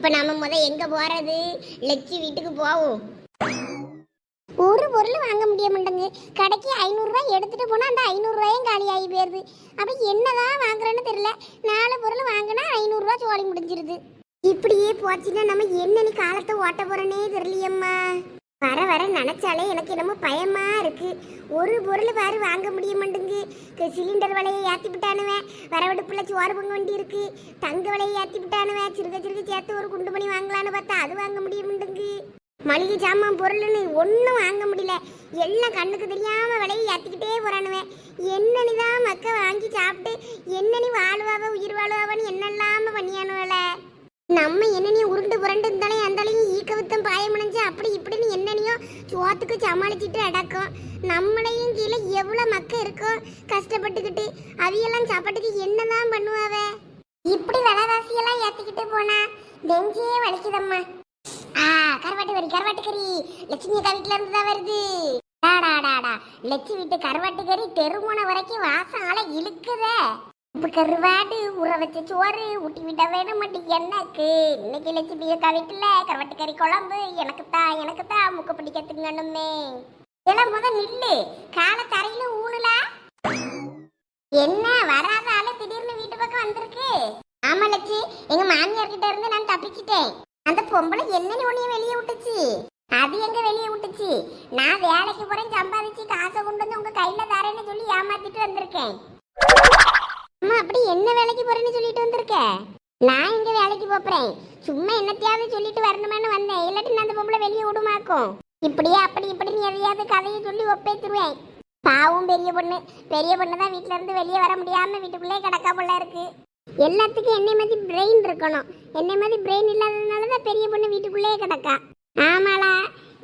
இப்ப நாம முத எங்க போறது? லட்சி வீட்டுக்கு போவோம். ஒரு பொருள் வாங்க முடிய மாட்டேங்க கடைக்கு ஐநூறுரூவா எடுத்துட்டு போனா அந்த ஐநூறுரூவாயும் காலி ஆகி போயிருது. அப்ப என்னதான் வாங்குறேன்னு தெரியல. நாலு பொருள் வாங்கினா ஐநூறுரூவா சோழி முடிஞ்சிருது. இப்படியே போச்சுன்னா நம்ம என்னன்னு காலத்தை ஓட்ட போறேனே தெரியலையம்மா. வர வர நினச்சாலே எனக்கு என்னமோ பயமாக இருக்குது ஒரு பொருள் பாரு வாங்க முடிய மாட்டேங்கு சிலிண்டர் விலையை ஏற்றி விட்டானுவேன் வரவடுப்புல சோறு பொங்க வண்டி இருக்குது தங்க விலையை ஏற்றி விட்டானுவேன் சிறுக சிறுக சேர்த்து ஒரு குண்டு மணி வாங்கலான்னு பார்த்தா அது வாங்க முடிய மாட்டேங்கு மளிகை சாமான் பொருள்னு ஒன்றும் வாங்க முடியல. எல்லாம் கண்ணுக்கு தெரியாமல் விலையை ஏற்றிக்கிட்டே போகிறானுவேன் என்னன்னு தான் மக்க வாங்கி சாப்பிட்டு என்னன்னு வாழ்வாவ உயிர் வாழ்வாவன்னு என்னெல்லாமல் பண்ணியானுவலை நம்ம என்னனையும் உருண்டு புரண்டு இருந்தாலும் அந்தாலையும் ஈக்க வித்தம் பாயமுனைஞ்சு அப்படி இப்படின்னு என்னனையோ சோத்துக்கு சமாளிச்சுட்டு அடக்கும். நம்மளையும் கீழே எவ்வளோ மக்க இருக்கோ கஷ்டப்பட்டுக்கிட்டு அவியெல்லாம் சாப்பாட்டுக்கு என்னதான் பண்ணுவாவ? இப்படி விலைவாசியெல்லாம் ஏற்றிக்கிட்டு போனா நெஞ்சே வலிக்குதம்மா. ஆ கருவாட்டு கறி கருவாட்டு கறி. லட்சுமி அக்கா இருந்து தான் வருது. டாடாடாடா. லட்சுமி வீட்டு கருவாட்டு கறி தெருமுனை வரைக்கும் வாசம் ஆளை இழுக்குதே. இப்ப கருவாடு ஊற வச்ச சோறு ஊட்டி விட வேணும் மாட்டி எனக்கு இன்னைக்கு லட்சுமி அக்கா வீட்டுல கருவாட்டு கறி குழம்பு எனக்கு தான் எனக்கு தான் முக்க பிடிக்க திங்கணுமே எல்லாம் முத நில்லு. கால தரையில ஊனுல என்ன வராத ஆளு திடீர்னு வீட்டு பக்கம் வந்திருக்கு? ஆமா லட்சி. எங்க மாமியார்கிட்ட இருந்து நான் தப்பிச்சிட்டேன். அந்த பொம்பளை என்னன்னு உன்னைய வெளியே விட்டுச்சு? அது எங்க வெளியே விட்டுச்சு? நான் வேலைக்கு போறேன் சம்பாதிச்சு காசை கொண்டு வந்து உங்க கையில தரேன்னு சொல்லி ஏமாத்திட்டு வந்திருக்கேன். அப்படி என்ன வேலைக்கு போறேன்னு சொல்லிட்டு வந்திருக்க? நான் எங்க வேலைக்கு போறேன் சும்மா என்னத்தையாவது சொல்லிட்டு வரணுமான்னு வந்தேன். இல்லாட்டி நான் அந்த பொம்பளை வெளியே விடுமாக்கும். இப்படியே அப்படி இப்படின்னு எதையாவது கதையை சொல்லி ஒப்பேத்துருவேன். பாவும் பெரிய பொண்ணு. பெரிய பொண்ணு தான் வீட்ல இருந்து வெளியே வர முடியாம வீட்டுக்குள்ளே கிடக்கா போல இருக்கு. எல்லாத்துக்கும் என்னை மாதிரி பிரெயின் இருக்கணும். என்னை மாதிரி பிரெயின் இல்லாததுனால தான் பெரிய பொண்ணு வீட்டுக்குள்ளேயே கிடக்கா. ஆமாளா?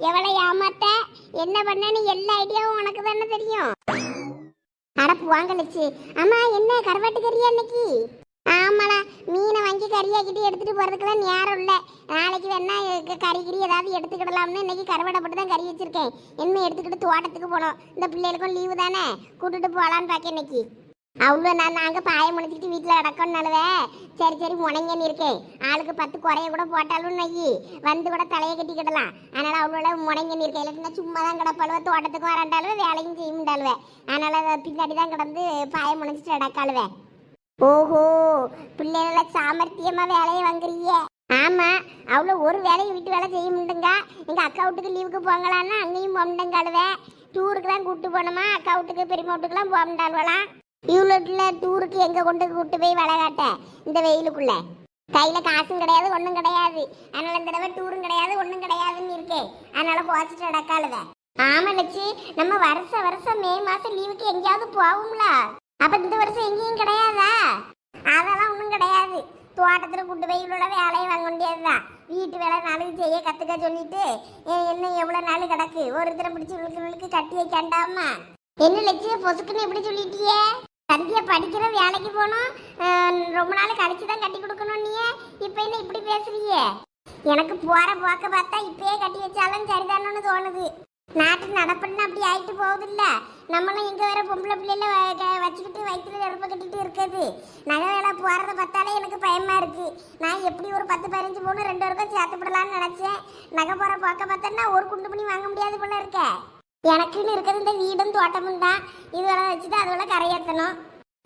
எவளை ஏமாத்த? என்ன பண்ணேன்னு எல்லா ஐடியாவும் உனக்கு தானே தெரியும். அடப்பு வாங்கலச்சு. அம்மா என்ன கருவாட்டு கறியா இன்னைக்கு? ஆமாடா மீனை வாங்கி கறியாக்கிட்டு எடுத்துட்டு போறதுக்கெல்லாம் நேரம் இல்லை. நாளைக்கு வேணா கறி கிரி ஏதாவது எடுத்துக்கிடலாம்னு இன்னைக்கு கருவாடை போட்டு தான் கறி வச்சிருக்கேன். என்ன எடுத்துக்கிட்டு தோட்டத்துக்கு போனோம் இந்த பிள்ளைகளுக்கும் லீவு தானே? கூட்டுட்டு போகலான்னு பார்க்க இன்னைக்கு. அவ்வளோ நான் நாங்கள் பாயம் முடிச்சுட்டு வீட்டில் அடக்கம்னாலுவே சரி சரி முனைங்கன்னு இருக்கேன் ஆளுக்கு பத்து குறைய கூட போட்டாலும் நையி. வந்து கூட தலையை கட்டிக்கிடலாம். அதனால அவ்வளோ முனைங்கன்னு இருக்கேன் இல்லைன்னா சும்மா தான் கிடப்பாளுவ. தோட்டத்துக்கும் வராண்டாலுவே வேலையும் செய்ய அதனால் அதனால பின்னாடி தான் கிடந்து பாய முடிச்சிட்டு கிடக்காளுவேன் ஓஹோ பிள்ளைகள சாமர்த்தியமா வேலையை வாங்குறீங்க. ஆமா அவ்வளோ ஒரு வேலையை வீட்டு வேலை செய்ய முடியுங்க எங்க அக்கா வீட்டுக்கு லீவுக்கு போங்களான்னா அங்கேயும் போக டூருக்கு தான் கூப்பிட்டு போனோமா அக்கா வீட்டுக்கு பெரியம்மா வீட்டுக்குலாம் போக முடியாளுவலாம் டூருக்கு எங்க கொண்டு கூட்டு போய் வளகாட்ட? இந்த வெயிலுக்குள்ள. கையில காசும் கிடையாது ஒன்றும் கிடையாது. அதனால இந்த தடவை டூரும் கிடையாது ஒன்றும் கிடையாதுன்னு இருக்கேன் அதனால போச்சுட்டு அடக்காளுவே ஆமா லட்சு. நம்ம வருஷ வருஷம் மே மாசம் லீவுக்கு எங்கேயாவது போவோம்ல. அப்ப இந்த வருஷம் எங்கேயும் கிடையாதா? அதெல்லாம் ஒன்றும் கிடையாது. தோட்டத்துல கூட்டு போய் இவ்வளோ வேலையை வாங்க வேண்டியதுதான் வீட்டு வேலை நாளைக்கு செய்ய கத்துக்க சொல்லிட்டு என்ன எவ்வளவு நாள் கிடக்கு? ஒருத்தரை பிடிச்சி இவளுக்கு கட்டி வைக்காண்டாமா? என்ன லட்சிய பொசுக்குன்னு எப்படி சொல்லிட்டியே? சந்தியா படிக்கிற வேலைக்கு போகணும். ரொம்ப நாள் கழிச்சு தான் கட்டி கொடுக்கணும் நீ இப்போ என்ன இப்படி பேசுறியே எனக்கு போகிற போக்க பார்த்தா இப்பயே கட்டி வச்சாலும் சரிதானு தோணுது. நாட்டு நடப்புன்னு அப்படி ஆயிட்டு போகுதுல்ல. நம்மளும் எங்க வேற பொம்பளை பிள்ளைல வச்சுக்கிட்டு வயிற்றுல நெருப்ப கட்டிட்டு இருக்குது. நகை வேலை போகிறத பார்த்தாலே எனக்கு பயமாக இருக்கு. நான் எப்படி ஒரு பத்து பதினஞ்சு பவுன் ரெண்டு வருக்கும் சேர்த்துப்படலான்னு நினச்சேன். நகை போகிற போக்க பார்த்தேன்னா ஒரு குண்டு பண்ணி வாங்க முடியாது போல இருக்க. எனக்குன்னு இருக்கிறது இந்த வீடும் தோட்டமும் தான். இதுவெல்லாம் வச்சுட்டு அதுவெல்லாம் கரையேற்றணும்.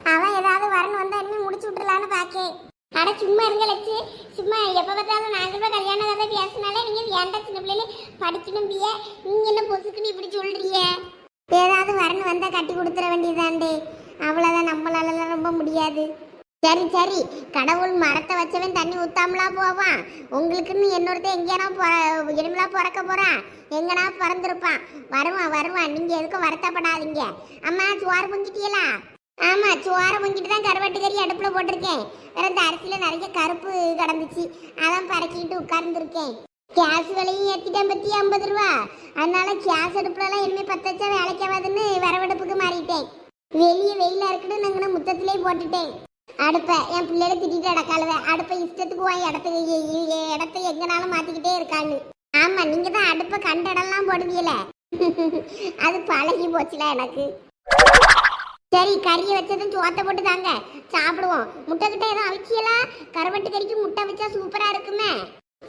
அவன் ஏதாவது வரணும் வந்தா இனிமே முடிச்சு விட்டுலான்னு பாக்கேன் அட சும்மா இருங்க லட்சு. சும்மா எப்ப பார்த்தாலும் நாங்கள் போய் கல்யாண கதை பேசினாலே நீங்க ஏன்டா சின்ன பிள்ளைல படிக்கணும் பிய? நீங்க என்ன பொசுக்குன்னு இப்படி சொல்றீங்க? ஏதாவது வரணும் வந்தா கட்டி கொடுத்துட வேண்டியதாண்டே. அவ்வளவுதான் நம்மளாலலாம் ரொம்ப முடியாது. சரி சரி. கடவுள் மரத்தை வச்சவன் தண்ணி ஊத்தாமலா போவான். உங்களுக்குன்னு என்னொருத்த எங்கேனா இனிமலா பிறக்க போறான். எங்கனா பிறந்திருப்பான். வருவான் வருவான். நீங்க எதுக்கும் வருத்தப்படாதீங்க. அம்மா சுவார் பொங்கிட்டீங்களா? ஆமா சோற பொங்கிட்டு தான் கருவாட்டு கறி அடுப்புல போட்டிருக்கேன். வேற இந்த அரிசியில நிறைய கருப்பு கிடந்துச்சு. அதான் பறக்கிட்டு உட்கார்ந்துருக்கேன். கேஸ் விலையும் ஏத்திட்டேன் பத்தி ஐம்பது ரூபா? அதனால கேஸ் அடுப்புல எல்லாம் இனிமே பத்து வச்சா வேலைக்கு ஆகாதுன்னு மாறிட்டேன். வெளியே வெயிலா இருக்குன்னு முத்தத்திலே போட்டுட்டேன். அடுப்பை என் பிள்ளைகளை திட்டிட்டு அடக்காளுவேன் அடுப்பை இஷ்டத்துக்கு வாங்கி இடத்துக்கு இடத்த எங்கனாலும் மாத்திக்கிட்டே இருக்கான்னு. ஆமா நீங்க தான் அடுப்பை கண்ட இடம்லாம் போடுவீல அது பழகி போச்சுல எனக்கு. சரி கறியை வச்சதும் சோத்தை போட்டு தாங்க. சாப்பிடுவோம். முட்டை கிட்ட எதுவும் அவிச்சியலா? கருவட்டு கறிக்கு முட்டை வச்சா சூப்பரா இருக்குமே.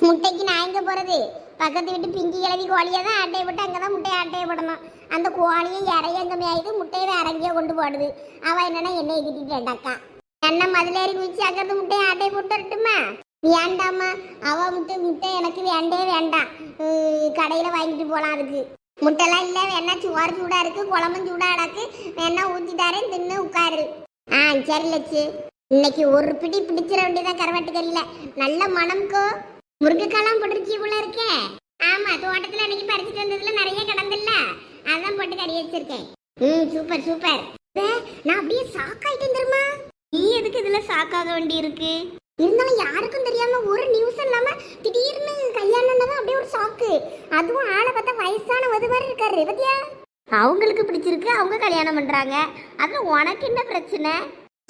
முட்டைக்கு நான் எங்க போறது? பக்கத்து வீட்டு பிங்கி கிளவி கோழியை தான் அட்டையை போட்டு அங்கே தான் முட்டையை ஆட்டையை போடணும். அந்த கோழியும் இறைய எங்க மேயுது? முட்டையை வேற எங்கேயோ கொண்டு போடுது. அவள் என்னன்னா என்னைய திட்டாக்கா என்ன மதுளேறி குதிச்சு அக்கிறது முட்டையை ஆட்டையை போட்டுட்டுமா வேண்டாமா வேண்டாம்மா. முட்டை முட்டை எனக்கு வேண்டே வேண்டாம். கடையில் வாங்கிட்டு போகலாம் அதுக்கு. முட்டைலாம் இல்லை வேணா சோறு சூடா இருக்கு குழம்பும் சூடா அடக்கு வேணா ஊத்திட்டாரேன் தின்னு உட்காரு. ஆ சரி லட்சு. இன்னைக்கு ஒரு பிடி பிடிச்சிட வேண்டியதான் கரவாட்டு கறியில. நல்ல மணம்க்கோ முருங்கைக்காலாம் போட்டுருச்சி போல இருக்கே. ஆமா தோட்டத்துல அன்னைக்கு பறிச்சுட்டு வந்ததுல நிறைய கிடந்துல்ல. அதான் போட்டு கறி வச்சிருக்கேன். ம் சூப்பர் சூப்பர் நான் அப்படியே சாக்காயிட்டேன் தெரியுமா? நீ எதுக்கு இதுல சாக்காக வேண்டி இருக்கு இருந்தாலும் யாருக்கும் தெரியாம ஒரு நியூஸ் இல்லாம திடீர்னு கல்யாணம் அப்படியே ஒரு ஷாக்கு அதுவும் ஆளை பார்த்தா வயசான வது பத்தியா அவங்களுக்கு பிடிச்சிருக்கு அவங்க கல்யாணம் பண்றாங்க. அதுல உனக்கு என்ன பிரச்சனை?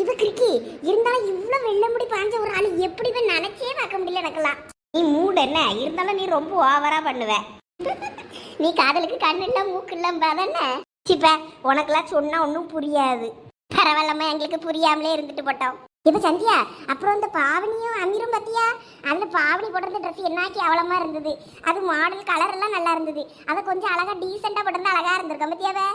இவ கிரிக்கி இருந்தாலும் இவ்வளவு வெள்ள முடி பாஞ்ச ஒரு ஆளு எப்படி போய் நினைச்சே பார்க்க முடியல எனக்கெல்லாம். நீ மூட என்ன இருந்தாலும் நீ ரொம்ப ஓவரா பண்ணுவ. நீ காதலுக்கு கண்ணு இல்ல மூக்கு இல்ல சிப்ப உனக்கெல்லாம் சொன்னா ஒன்றும் புரியாது. பரவாயில்லம்மா எங்களுக்கு புரியாமலே இருந்துட்டு போட்டோம். இப்ப சந்தியா? அப்புறம் இந்த பாவனியும் அமீரும் பத்தியா? அந்த பாவனி போட்டிருந்த ட்ரெஸ் என்னாக்கி அவலமா இருந்தது. அது மாடல் கலர் எல்லாம் நல்லா இருந்தது. அதை கொஞ்சம் அழகா டீசெண்டா போட்டிருந்தா அழகா இருந்திருக்கும். பத்தியாவே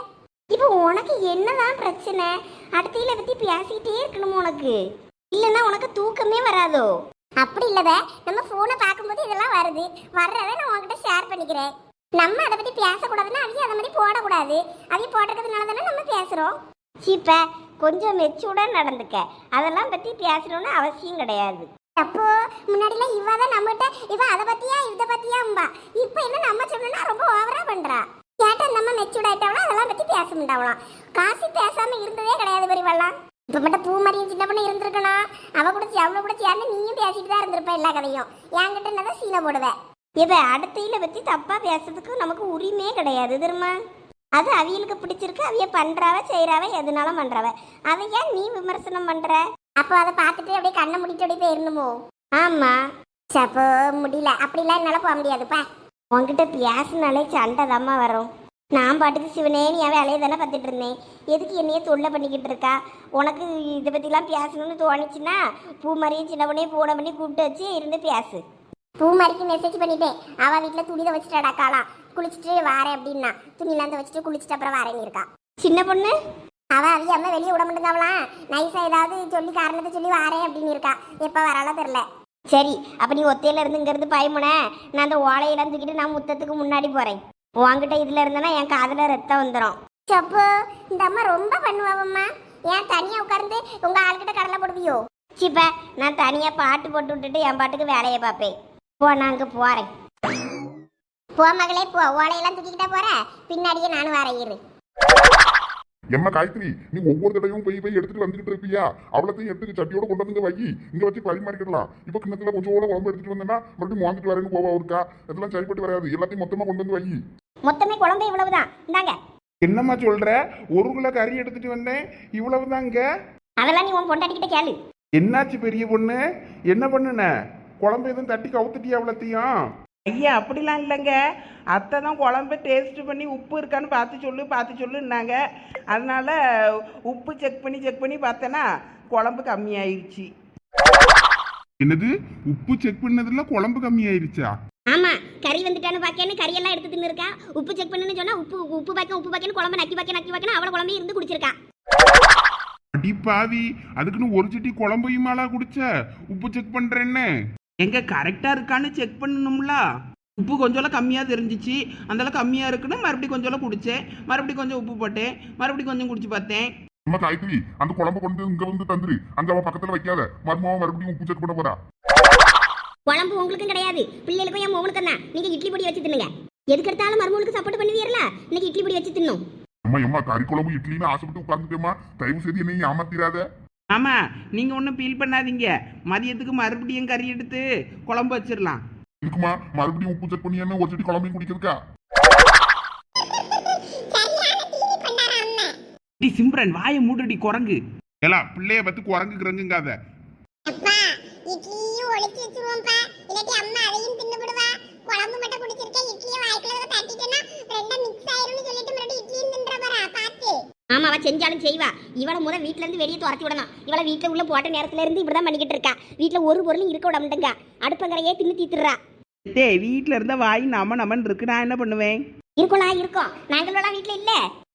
இப்போ உனக்கு என்னதான் பிரச்சனை? அடுத்தையில பத்தி பேசிட்டே இருக்கணும் உனக்கு? இல்லைன்னா உனக்கு தூக்கமே வராதோ? அப்படி இல்லத நம்ம போனை பார்க்கும்போது இதெல்லாம் வருது. வர்றதை நான் உங்ககிட்ட ஷேர் பண்ணிக்கிறேன். நம்ம அதை பத்தி பேசக்கூடாதுன்னா அவையும் அதை மாதிரி போடக்கூடாது. அதையும் போட்டிருக்கிறதுனால தானே நம்ம பேசுறோம். சீப்ப கொஞ்சம் மெச்சூர்டாக நடந்துக்க. அதெல்லாம் பற்றி பேசணும்னு அவசியம் கிடையாது. அப்போ முன்னாடிலாம் இவ தான் நம்மகிட்ட இவ அதை பத்தியா இதை பத்தியாம்பா. இப்போ என்ன நம்ம சொல்லணும்னா ரொம்ப ஓவரா பண்றா. கேட்டா நம்ம மெச்சூர்ட் ஆயிட்டவளா? அதெல்லாம் பத்தி பேச முடியாவலாம் காசு பேசாம இருந்ததே கிடையாது பெரியவெல்லாம் இப்போ மட்டும் பூ மாதிரியும் சின்ன பொண்ணு இருந்திருக்கணும் அவ கூட அவளை கூட சேர்ந்து நீயும் பேசிட்டு தான் இருந்திருப்ப எல்லா கதையும். என்கிட்ட என்னதான் சீனை போடுவேன் இவ அடுத்தையில பத்தி தப்பா பேசுறதுக்கு நமக்கு உரிமையே கிடையாது தெரியுமா? அது அவியலுக்கு பிடிச்சிருக்கு அவிய பண்ணுறாவ செய்கிறாவ எதுனாலும் பண்ணுறாவ அதை ஏன் நீ விமர்சனம் பண்ணுற அப்போ அதை பார்த்துட்டு அப்படியே கண்ணை முடிட்டு அப்படியே போயிடணுமோ ஆமாம் சப்போ முடியல. அப்படிலாம் என்னால் போக முடியாதுப்பா. உன்கிட்ட பேசினாலே சண்டை தாம்மா வரும். நான் பாட்டுக்கு சிவனேன்னு அவன் வேலையை தானே பார்த்துட்டு இருந்தேன். எதுக்கு என்னையே தொல்லை பண்ணிக்கிட்டு இருக்கா? உனக்கு இதை பற்றிலாம் பேசணும்னு தோணுச்சுன்னா பூ மாதிரியும் சின்ன பண்ணி பூனை பண்ணி கூப்பிட்டு வச்சு இருந்து பேசு. பூ மாதிரிக்கு மெசேஜ் பண்ணிட்டேன். அவள் வீட்டில் துணி வச்சுட்டாடா காலாம் குளிச்சுட்டு வாரேன் அப்படின்னா. துணிலாம் வச்சுட்டு குளிச்சுட்டு அப்புறம் வரேன்னு இருக்கா. சின்ன பொண்ணு? அவ அவிய அம்மா வெளியே விட மாட்டேங்காவலாம் நைஸா ஏதாவது சொல்லி காரணத்தை சொல்லி வாரேன் அப்படின்னு இருக்கா. எப்போ வராலோ தெரில சரி அப்ப நீ ஒத்தையில இருந்து இங்க இருந்து பயமுன நான் அந்த ஓலையெல்லாம் தூக்கிட்டு நான் முத்தத்துக்கு முன்னாடி போறேன். உன்கிட்ட இதுல இருந்தனா என் காதுல ரத்தம் வந்துடும் சப்போ இந்த அம்மா ரொம்ப பண்ணுவாவம்மா. ஏன் தனியா உட்கார்ந்து உங்க ஆள்கிட்ட கடலை போடுவியோ? சிப்ப நான் தனியா பாட்டு போட்டு விட்டுட்டு என் பாட்டுக்கு வேலையை பார்ப்பேன். போ நான் அங்க போறேன். போ மகளே போ. ஓலையெல்லாம் தூக்கிக்கிட்டா போற? பின்னாடியே நானும் வரேன் இரு எம்மா காயத்ரி? நீ ஒவ்வொரு தடவையும் போய் போய் எடுத்துட்டு வந்துகிட்டு இருப்பியா? அவ்வளோத்தையும் எடுத்து சட்டியோட கொண்டு வந்து வை இங்க வச்சு பரிமாறிக்கிடலாம் இப்போ கிண்ணத்துல கொஞ்சம் கூட உடம்பு எடுத்துட்டு வந்தேன்னா மறுபடியும் வாங்கிட்டு வரேன்னு போவா இருக்கா? இதெல்லாம் சரிப்பட்டு வராது. எல்லாத்தையும் மொத்தமா கொண்டு வந்து வை மொத்தமே குழம்பு இவ்வளவுதான். இந்தாங்க. என்னம்மா சொல்ற? ஒரு கிலோ கறி எடுத்துட்டு வந்தேன். இவ்வளவு தாங்க அதெல்லாம் நீ உன் பொண்டாட்டிக்கிட்ட கேளு. என்னாச்சு பெரிய பொண்ணு? என்ன பண்ணுன? குழம்பு எதுவும் தட்டி கவுத்துட்டியா அவ்வளோத்தையும்? ஐயா அப்படிலாம் இல்லைங்க. அத்தை தான் குழம்பு டேஸ்ட் பண்ணி உப்பு இருக்கான்னு பார்த்து சொல்லு பார்த்து சொல்லுன்னாங்க. அதனால உப்பு செக் பண்ணி செக் பண்ணி பார்த்தேன்னா குழம்பு கம்மியாயிருச்சு. என்னது? உப்பு செக் பண்ணதுல குழம்பு கம்மி ஆயிருச்சா ஆமா கறி வந்துட்டான்னு பாக்கேன்னு கறியெல்லாம் எடுத்து தின்னு இருக்கா உப்பு செக் பண்ணுன்னு சொன்னா உப்பு உப்பு பாக்க உப்பு பாக்கன்னு குழம்பு நக்கி பாக்க நக்கி பாக்கன்னு அவள குழம்பு இருந்து குடிச்சிருக்கா. அடி பாவி அதுக்குன்னு ஒரு சட்டி குழம்பையுமாலா குடிச்ச? உப்பு செக் பண்றேன்னு. எங்க கரெக்டாக இருக்கான்னு செக் பண்ணணும்ல? உப்பு கொஞ்சம் கம்மியாக தெரிஞ்சிச்சு. அந்தால கம்மியாக இருக்குன்னு மறுபடியும் கொஞ்சம் குடித்தேன் மறுபடியும் கொஞ்சம் உப்பு போட்டேன். மறுபடியும் கொஞ்சம் குடிச்சு பார்த்தேன். அம்மா காயத்ரி அந்த குழம்பு கொண்டு இங்க வந்து தந்துரு. அங்க அவ பக்கத்துல வைக்காத. மருமாவை மறுபடியும் உப்பு செக் பண்ண போறா. குழம்பு உங்களுக்கும் கிடையாது. பிள்ளைகளுக்கும் என் மோனுக்கும் தான். நீங்க இட்லி பொடி வச்சு தின்னுங்க. எதுக்கு எடுத்தாலும் மருமகளுக்கு சப்போர்ட் பண்ணுவீரல இன்னைக்கு இட்லி பொடி வச்சு தின்னும். அம்மா எம்மா கறி குழம்பு இட்லின்னு ஆசைப்பட்டு உட்கார்ந்துட்டேம்மா. தயவு செய்து என்னையும் ஏமாத்திராத. ஆமாம் நீங்கள் ஒன்றும் ஃபீல் பண்ணாதீங்க. மதியத்துக்கு மறுபடியும் கறி எடுத்து குழம்பு வச்சிடலாம் இருக்குமா? மறுபடியும் உப்பு செக் பண்ணி என்ன ஒரு குழம்பையும் குடிக்கிறதுக்கா? டி சிம்ரன் வாயை மூடுடி குரங்கு. ஏலா பிள்ளைய பத்தி குரங்கு கிறங்குங்காத அப்பா இட்லியும் ஒளிச்சு வச்சிருவோம்ப்பா. இல்லாட்டி அம்மா அதையும் தின்னு விடுவா குழம்பு மட்டும் குடிச்சிருக்கேன் இட்லியும் வாய்க்குள்ள தட்டிட்டேன்னா ரெண்டா மிக்ஸ் ஆயிரும்னு சொல்லிட்டு மறுபடியும் இட்லியும் தின்ற போறா பாத்து ஆமா அவ செஞ்சாலும் செய்வா. இவளை முத வீட்ல இருந்து வெளியே துரத்தி விடணும். இவளை வீட்டுல உள்ள போட்ட நேரத்துல இருந்து இப்படிதான் பண்ணிக்கிட்டு இருக்கா. வீட்டுல ஒரு பொருளும் இருக்க விட மாட்டேங்க அடுப்பங்கரையே தின்னு தீத்துறா டே வீட்டில் இருந்தால் வாய் நம நமன்னு இருக்கு. நான் என்ன பண்ணுவேன்? இருக்கோளா இருக்கோம். நாங்களோட வீட்ல இல்ல.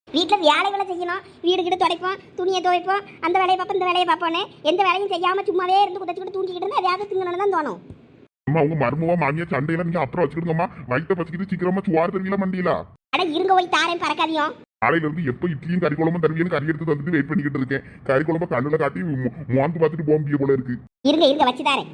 வீட்ல வேலைகளை செய்யணும். வீடு கிட்ட துடைப்போம் துணியை துவைப்போம். அந்த வேலையை பார்ப்போம் இந்த வேலையை பார்ப்போன்னு எந்த வேலையும் செய்யாம சும்மாவே இருந்து குதச்சிக்கிட்டு தூங்கிக்கிட்டு இருந்தா எதையாவது திங்கணும்னு தான் தோணும். அம்மா உங்க மருமவா மாமியா சண்டையில நீங்க அப்புறம் வச்சுக்கிடுங்கம்மா. வயிற்ற பசிக்கிட்டு சீக்கிரமா சுவார் தெரியல மண்டியில. அட இருங்க போய் தாரேன் பறக்காதியும். காலையில இருந்து எப்ப இட்லியும் கறி குழம்பும் தருவீன்னு கறி எடுத்து வந்துட்டு வெயிட் பண்ணிக்கிட்டு இருக்கேன். கறி குழம்ப கண்ணுல காட்டி மு- முவாந்து பார்த்துட்டு போக முடிய போல இருக்கு. இருங்க இருங்க வச்சு தாரேன்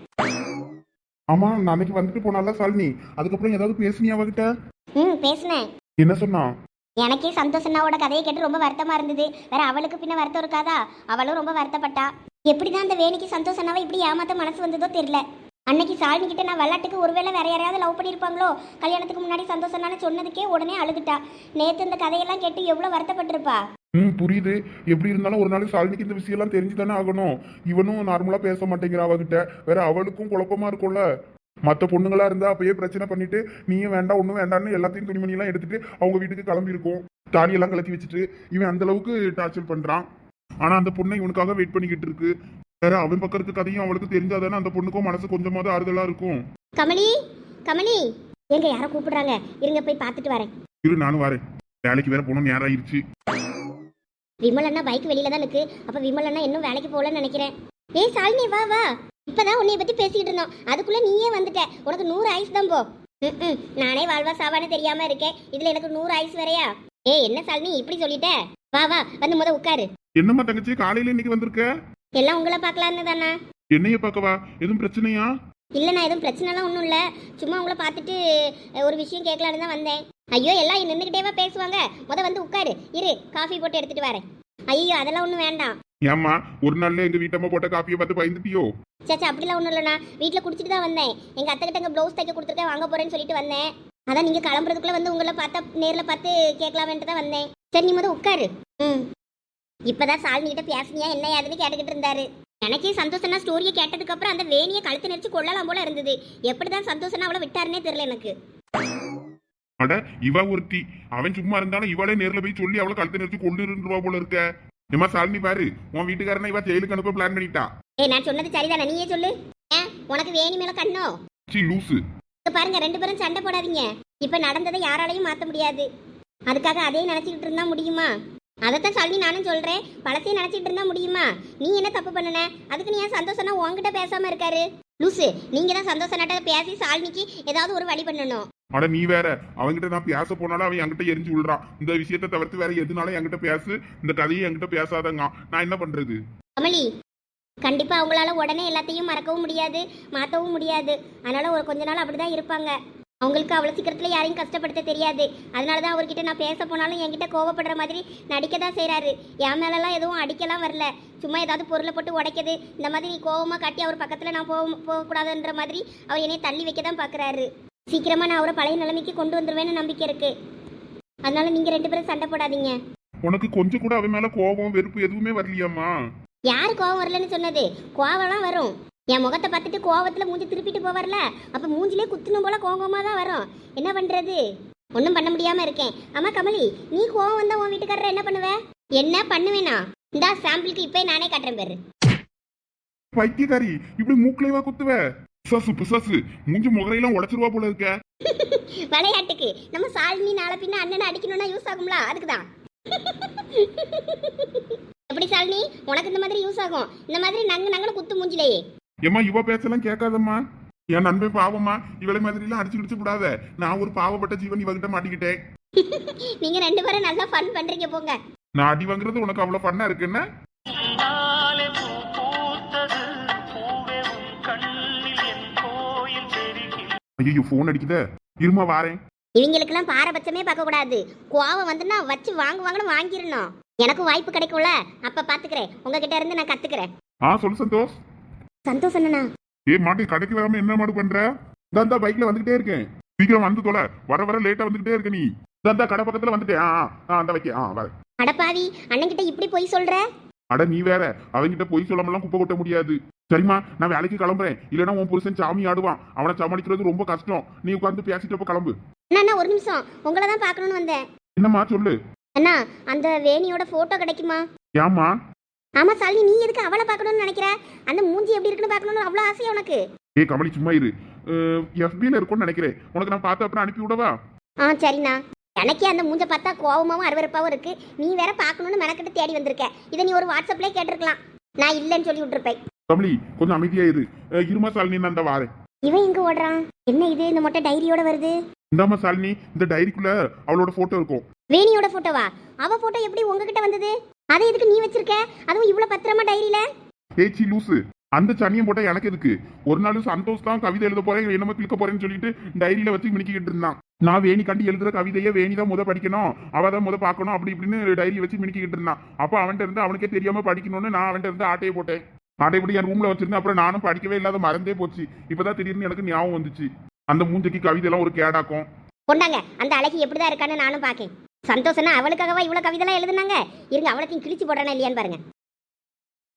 ஆமா நான் அன்னைக்கு வந்துட்டு போனால சாலினி. அதுக்கப்புறம் ஏதாவது பேசுனியா அவகிட்ட? ம் பேசுனேன். என்ன சொன்னா? எனக்கே சந்தோஷனாவோட கதையை கேட்டு ரொம்ப வருத்தமா இருந்தது. வேற அவளுக்கு பின்ன வருத்தம் இருக்காதா? அவளும் ரொம்ப வருத்தப்பட்டா. எப்படிதான் அந்த வேணிக்கு சந்தோஷனாவை இப்படி ஏமாத்த மனசு வந்ததோ தெரியல. அன்னைக்கு சாலினி கிட்ட நான் விளாட்டுக்கு ஒருவேளை வேற யாரையாவது லவ் பண்ணியிருப்பாங்களோ? கல்யாணத்துக்கு முன்னாடி சந்தோஷம்னால சொன்னதுக்கே உடனே அழுதுட்டா. நேத்து இந்த கதையெல்லாம் கேட்டு எவ்வளவு வருத்தப்பட்டிருப்பா? ம் புரியுது. எப்படி இருந்தாலும் ஒரு நாளைக்கு சாலினிக்கு இந்த விஷயம்லாம் தெரிஞ்சு தானே ஆகணும். இவனும் நார்மலா பேச மாட்டேங்கிறா அவகிட்ட. வேற அவளுக்கும் குழப்பமா இருக்கும்ல. மற்ற பொண்ணுங்களா இருந்தா அப்பயே பிரச்சனை பண்ணிட்டு நீயும் வேண்டாம் ஒன்றும் வேண்டாம்னு எல்லாத்தையும் துணிமணி எல்லாம் எடுத்துட்டு அவங்க வீட்டுக்கு கிளம்பி இருக்கும் தாலியெல்லாம் கலத்தி வச்சுட்டு இவன் அந்த அளவுக்கு டார்ச்சர் பண்றான். ஆனா அந்த பொண்ணை இவனுக்காக வெயிட் பண்ணிக்கிட்டு இருக்கு. வேற அவன் பக்கம் இருக்க கதையும் அவளுக்கு தெரிஞ்சாதானே அந்த பொண்ணுக்கும் மனசு கொஞ்சமாவது ஆறுதலா இருக்கும். கமலி கமலி. எங்க யாரோ கூப்பிடுறாங்க? இருங்க போய் பார்த்துட்டு வரேன். இரு நானும் வரேன். வேலைக்கு வேற போகணும் நேரம் ஆயிருச்சு. விமல் அண்ணா பைக் வெளியில தான் இருக்கு. அப்ப விமல் அண்ணா இன்னும் வேலைக்கு போகலன்னு நினைக்கிறேன். ஏய் சாலினி வா வா. இப்பதான் உன்னைய பத்தி பேசிக்கிட்டு இருந்தோம். அதுக்குள்ள நீயே வந்துட்ட. உனக்கு நூறு ஐஸ் தான் போ. நானே வாழ்வா சாவான்னு தெரியாம இருக்கேன். இதுல எனக்கு நூறு ஐஸ் வேறயா? ஏய் என்ன சாலினி இப்படி சொல்லிட்ட? வா வா வந்து முத உட்காரு. என்னம்மா தங்கச்சி காலையில இன்னைக்கு வந்திருக்க? எல்லாம் உங்களை பார்க்கலான்னு தானா? என்னைய பார்க்கவா? எதுவும் பிரச்சனையா? இல்லைண்ணா எதுவும் பிரச்சனைலாம் ஒன்றும் இல்லை. சும்மா உங்களை பார்த்துட்டு ஒரு விஷயம் கேட்கலான்னு தான் வந்தேன். ஐயோ எல்லாம் நின்றுக்கிட்டேவா பேசுவாங்க? முத வந்து உட்காரு. இரு காஃபி போட்டு எடுத்துட்டு வரேன். ஐயோ அதெல்லாம் ஒன்றும் வேண்டாம். ஏம்மா ஒரு நாள்ல எங்க வீட்டம்மா போட்ட காப்பியை பார்த்து பயந்துட்டியோ? சேச்சா அப்படிலாம் ஒன்றும் இல்லைண்ணா. வீட்டில் குடிச்சிட்டு தான் வந்தேன். எங்கள் அத்தை கிட்ட ப்ளவுஸ் தைக்க கொடுத்துருக்கேன் வாங்க போறேன்னு சொல்லிட்டு வந்தேன். அதான் நீங்கள் கிளம்புறதுக்குள்ள வந்து உங்களை பார்த்தா நேரில் பார்த்து கேட்கலாமேன்ட்டு தான் வந்தேன். சரி நீ முத உட்காரு. ம். இப்பதான் சாலினி கிட்ட பேசுனியா என்ன ஏதுன்னு கேட்டுக்கிட்டு இருந்தாரு. எனக்கே சந்தோஷனா ஸ்டோரியை கேட்டதுக்கு அப்புறம் அந்த வேணியை கழுத்து நெரிச்சு கொள்ளலாம் போல இருந்தது. எப்படிதான் சந்தோஷனா அவளை விட்டாருன்னே தெரியல எனக்கு. அட இவ ஒருத்தி. அவன் சும்மா இருந்தாலும் இவளே நேர்ல போய் சொல்லி அவளை கழுத்து நிறுத்தி கொண்டு போல இருக்க. ஏமா சாலினி பாரு உன் வீட்டுக்காரனை இவ ஜெயிலுக்கு அனுப்ப பிளான் பண்ணிட்டா. ஏய் நான் சொன்னது சரிதானே? நீயே சொல்லு. உனக்கு வேணி மேல கண்ணோ? சி லூசு. பாருங்க ரெண்டு பேரும் சண்டை போடாதீங்க. இப்ப நடந்ததை யாராலையும் மாத்த முடியாது. அதுக்காக அதே நினைச்சுக்கிட்டு இருந்தா முடியுமா? அதைத்தான் சாலினி நானும் சொல்றேன். பழசையும் நினைச்சிட்டு இருந்தா முடியுமா? நீ என்ன தப்பு பண்ணுன? அதுக்கு நீ ஏன் சந்தோஷம்னா உன்கிட்ட பேசாம இருக்காரு? லூசு நீங்க தான் சந்தோஷனாட்ட பேசி சாலினிக்கு ஏதாவது ஒரு வழி பண்ணணும். அட நீ வேற. அவன்கிட்ட நான் பேச போனாலும் அவன் என்கிட்ட எரிஞ்சு விடுறான் இந்த விஷயத்தை தவிர்த்து வேற எதுனாலும் என்கிட்ட பேசு. இந்த கதையை என்கிட்ட பேசாதங்க. நான் என்ன பண்றது? கமலி கண்டிப்பா அவங்களால உடனே எல்லாத்தையும் மறக்கவும் முடியாது மாத்தவும் முடியாது. அதனால ஒரு கொஞ்ச நாள் அப்படிதான் இருப்பாங்க. அவங்களுக்கு அவ்வளோ சீக்கிரத்துல யாரையும் கஷ்டப்படுத்த தெரியாது. அதனால தான் அவர்கிட்ட நான் பேச போனாலும் என்கிட்ட கோவப்படுற மாதிரி நடிக்க தான் செய்கிறாரு என் மேலெல்லாம் எதுவும் அடிக்கலாம் வரல. சும்மா ஏதாவது பொருளை போட்டு உடைக்குது இந்த மாதிரி கோவமாக காட்டி அவர் பக்கத்தில் நான் போக போகக்கூடாதுன்ற மாதிரி அவர் என்னை தள்ளி வைக்க தான் பார்க்குறாரு சீக்கிரமாக நான் அவரை பழைய நிலைமைக்கு கொண்டு வந்துருவேன்னு நம்பிக்கை இருக்கு. அதனால நீங்கள் ரெண்டு பேரும் சண்டை போடாதீங்க. உனக்கு கொஞ்சம் கூட அவன் மேல கோபம் வெறுப்பு எதுவுமே வரலையாம்மா? யாரு கோவம் வரலன்னு சொன்னது? கோவம்லாம் வரும். என் முகத்தை பார்த்துட்டு கோவத்துல மூஞ்சி திருப்பிட்டு போவார்ல? அப்ப மூஞ்சிலே குத்துணும் போல கோவமா தான் வரும். என்ன பண்றது? ஒன்றும் பண்ண முடியாம இருக்கேன். அம்மா கமலி நீ கோவம் வந்தா உன் வீட்டுக்காரர் என்ன பண்ணுவ? என்ன பண்ணுவேனா? இந்தா சாம்பிளுக்கு இப்பே நானே காட்டுறேன் பேரு. பைத்தியக்காரி இப்படி மூக்கலைவா குத்துவ? பிசாசு பிசாசு. மூஞ்சி முகரையெல்லாம் உடைச்சிருவா போல இருக்க. விளையாட்டுக்கு. நம்ம சாலினி நாளை பின்ன அண்ணனை அடிக்கணும்னா யூஸ் ஆகும்ல? அதுக்கு தான் எப்படி சாலினி? உனக்கு இந்த மாதிரி யூஸ் ஆகும். இந்த மாதிரி நங்கு நங்கன்னு குத்து மூஞ்சிலேயே. ஏம்மா இவ பேச்செல்லாம் கேட்காதம்மா. என் நண்பன் பாவம்மா இவளை மாதிரி எல்லாம் அடிச்சு கிடிச்சு விடாத. நான் ஒரு பாவப்பட்ட ஜீவன் இவகிட்ட மாட்டிக்கிட்டேன். நீங்க ரெண்டு பேரும் நல்லா ஃபன் பண்றீங்க போங்க. நான் அடி வாங்குறது உனக்கு அவ்வளவு பண்ணா இருக்குன்னு ஐயோ ஃபோன் அடிக்குதே. இருமா வாரேன். இவங்களுக்கெல்லாம் பாரபட்சமே பார்க்க கூடாது. கோவம் வந்துன்னா வச்சு வாங்குவாங்கன்னு வாங்கிடணும். எனக்கும் வாய்ப்பு கிடைக்கும்ல? அப்ப பாத்துக்கிறேன். உங்ககிட்ட இருந்து நான் கத்துக்கிறேன். ஆ சொல்லு சந்தோஷ். சந்தோஷம் அண்ணா ஏ மாட்டு கடைக்கு வராம என்ன மாடு பண்ற? இந்த பைக்ல வந்துகிட்டே இருக்கேன். சீக்கிரம் வந்து தொலை. வர வர லேட்டா வந்துகிட்டே இருக்க நீ. இந்த கடை பக்கத்துல வந்துட்டேன். ஆ ஆ அந்த வைக்க ஆ வர அடப்பாவி அண்ணன்கிட்ட இப்படி போய் சொல்ற? அட நீ வேற. அவங்கிட்ட பொய் சொல்லாமலாம் குப்பை கொட்ட முடியாது. சரிம்மா நான் வேலைக்கு கிளம்புறேன். இல்லைன்னா உன் புருஷன் சாமி ஆடுவான். அவனை சமாளிக்கிறது ரொம்ப கஷ்டம். நீ உட்காந்து பேசிட்டப்ப கிளம்பு. அண்ணா அண்ணா, ஒரு நிமிஷம். உங்களை தான் பார்க்கணும்னு வந்தேன். என்னம்மா சொல்லு. அண்ணா அந்த வேணியோட போட்டோ கிடைக்குமா? ஏம்மா? ஆமா சாலினி நீ எதுக்கு அவளை பார்க்கணும்னு நினைக்கிற? அந்த மூஞ்சி எப்படி இருக்குன்னு பார்க்கணும்னு அவ்வளோ ஆசையா உனக்கு? ஏய் கமலி சும்மா இரு. எஃபில இருக்கும்னு நினைக்கிறேன். உனக்கு நான் பார்த்து அப்புறம் அனுப்பி விடவா? ஆ சரிண்ணா. எனக்கே அந்த மூஞ்ச பார்த்தா கோவமாவும் அருவருப்பாவும் இருக்கு. நீ வேற பார்க்கணும்னு மெனக்கிட்டு தேடி வந்திருக்க. இதை நீ ஒரு வாட்ஸ்அப்லேயே கேட்டிருக்கலாம். நான் இல்லைன்னு சொல்லி விட்டுருப்பேன். கமலி கொஞ்சம் அமைதியா இரு. இருமா சாலினி நான் அந்த வாரேன். இவன் எங்க ஓடுறான்? என்ன இது இந்த மொட்டை டைரியோட வருது? இந்தாம்மா சாலினி இந்த டைரிக்குள்ள அவளோட போட்டோ இருக்கும். வேணியோட போட்டோவா அவ போட்டோ எப்படி உங்ககிட்ட வந்தது? அதை எதுக்கு நீ வச்சிருக்க? அதுவும் இவ்வளவு பத்திரமா டைரியில ஏச்சி லூசு. அந்த சனியம் போட்டா எனக்கு எதுக்கு? ஒரு நாள் சந்தோஷ் தான் கவிதை எழுத போறேன் என்னமோ கிளிக்க போறேன்னு சொல்லிட்டு டைரியில வச்சு மினிக்கிட்டு இருந்தான். நான் வேணி கண்டு எழுதுற கவிதையை வேணி தான் முத படிக்கணும். அவ தான் முத பார்க்கணும் அப்படி இப்படின்னு டைரி வச்சு மினிக்கிட்டு இருந்தான். அப்ப அவன்கிட்ட இருந்து அவனுக்கே தெரியாம படிக்கணும்னு நான் அவன்கிட்ட இருந்து ஆட்டையை போட்டேன். ஆட்டைப்படி என் ரூம்ல வச்சிருந்தேன் அப்புறம் நானும் படிக்கவே இல்லாத மறந்தே போச்சு. இப்பதான் திடீர்னு எனக்கு ஞாபகம் வந்துச்சு. அந்த மூஞ்சைக்கு கவிதை எல்லாம் ஒரு கேடாக்கும். கொண்டாங்க அந்த அழகி எப்படிதான் இருக்கான்னு நானும் பார்க்கேன் சந்தோஷம்னா அவளுக்காகவா இவ்வளவு கவிதைலாம் எழுதுனாங்க? இருங்க அவளுக்கும் கிழிச்சு போடுறானா இல்லையான்னு பாருங்க.